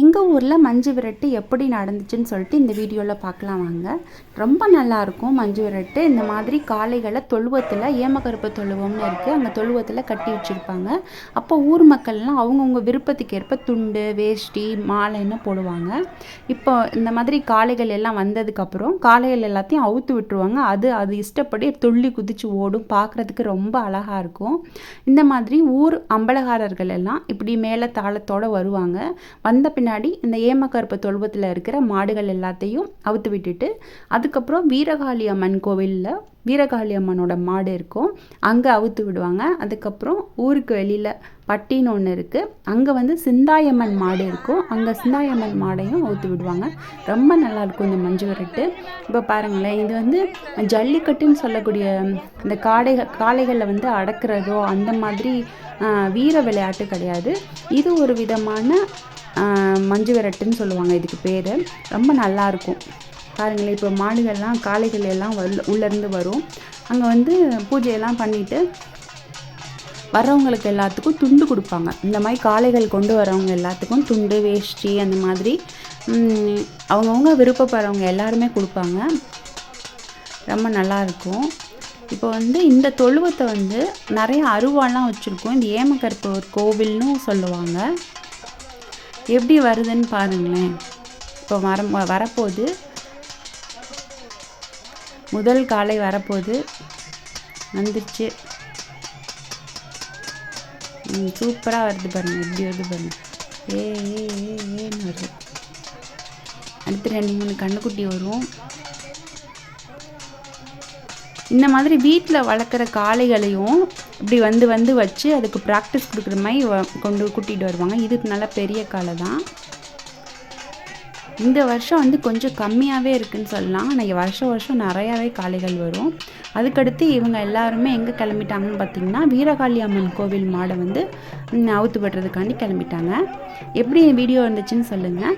எங்கள் ஊரில் மஞ்சு விரட்டு எப்படி நடந்துச்சுன்னு சொல்லிட்டு இந்த வீடியோவில் பார்க்கலாம் வாங்க. ரொம்ப நல்லாயிருக்கும் மஞ்சு விரட்டு. இந்த மாதிரி காளைகளை தொழுவத்தில் ஏமக்கருப்பு தொழுவம்னு இருக்குது அங்கே தொழுவத்தில் கட்டி வச்சுருப்பாங்க. அப்போ ஊர் மக்கள்லாம் அவங்கவுங்க விருப்பத்துக்கு ஏற்ப துண்டு வேஷ்டி மாலைன்னு போடுவாங்க. இப்போ இந்த மாதிரி காளைகள் எல்லாம் வந்ததுக்கப்புறம் காளைகள் எல்லாத்தையும் அவுத்து விட்டுருவாங்க. அது அது இஷ்டப்படி துள்ளி குதித்து ஓடும். பார்க்குறதுக்கு ரொம்ப அழகாக இருக்கும். இந்த மாதிரி ஊர் அம்பலகாரர்கள் எல்லாம் இப்படி மேலே தாளத்தோடு வருவாங்க. வந்த பின்னாடி இந்த ஏமக்கருப்பு தொழுவத்தில் இருக்கிற மாடுகள் எல்லாத்தையும் அவுத்து விட்டுட்டு அதுக்கப்புறம் வீரகாளி அம்மன் கோவிலில் வீரகாளி அம்மனோட மாடு இருக்கும். அங்கே அவுத்து விடுவாங்க. அதுக்கப்புறம் ஊருக்கு வெளியில் பட்டின்னு ஒன்று இருக்குது அங்கே வந்து சிந்தாயம்மன் மாடு இருக்கும். அங்கே சிந்தாயம்மன் மாடையும் அவுத்து விடுவாங்க. ரொம்ப நல்லாயிருக்கும் இந்த மஞ்சு விரட்டு. இப்போ பாருங்களேன் இது வந்து ஜல்லிக்கட்டுன்னு சொல்லக்கூடிய இந்த காடைகள் காளைகளில் வந்து அடக்கிறதோ அந்த மாதிரி வீர விளையாட்டு கிடையாது. இது ஒரு விதமான மஞ்சு விரட்டுன்னு சொல்லுவாங்க இதுக்கு பேர். ரொம்ப நல்லாயிருக்கும் பாருங்களேன் இப்போ மாடுகள்லாம் காளைகள் எல்லாம் உள்ளேருந்து வரும். அங்கே வந்து பூஜையெல்லாம் பண்ணிவிட்டு வர்றவங்களுக்கு எல்லாத்துக்கும் துண்டு கொடுப்பாங்க. இந்த மாதிரி காளைகள் கொண்டு வரவங்க எல்லாத்துக்கும் துண்டு வேஷ்டி அந்த மாதிரி அவங்கவுங்க விருப்பப்படுறவங்க எல்லாருமே கொடுப்பாங்க. ரொம்ப நல்லாயிருக்கும் இப்போ வந்து இந்த தொழுவத்தை வந்து நிறைய அருவாலாம் வச்சுருக்கோம். இந்த ஏமக்கருப்பு ஒரு கோவில்னு சொல்லுவாங்க. எப்படி வருதுன்னு பாருங்களேன். இப்போ வர வரப்போகுது. முதல் காலை வரப்போகுது. வந்துருச்சு. சூப்பராக வருது பாருங்க. எப்படி வருது பாருங்க. ஏ ஏ ஏ ஏன்னு வருது. அடுத்து ரெண்டு மூணு கண்ணுக்குட்டி வரும். இந்த மாதிரி வீட்டில் வளர்க்குற காளைகளையும் இப்படி வந்து வந்து வச்சு அதுக்கு ப்ராக்டிஸ் கொடுக்குற மாதிரி கொண்டு கூட்டிகிட்டு வருவாங்க. இது நல்லா பெரிய காளை தான். இந்த வருஷம் வந்து கொஞ்சம் கம்மியாகவே இருக்குன்னு சொல்லலாம். ஆனால் வருஷம் வருஷம் நிறையாவே காளைகள் வரும். அதுக்கடுத்து இவங்க எல்லாருமே எங்கே கிளம்பிட்டாங்கன்னு பார்த்தீங்கன்னா வீரகாளி அம்மன் கோவில் மாடை வந்து அவுத்து படுறதுக்காண்டி கிளம்பிட்டாங்க. எப்படி வீடியோ இருந்துச்சுன்னு சொல்லுங்கள்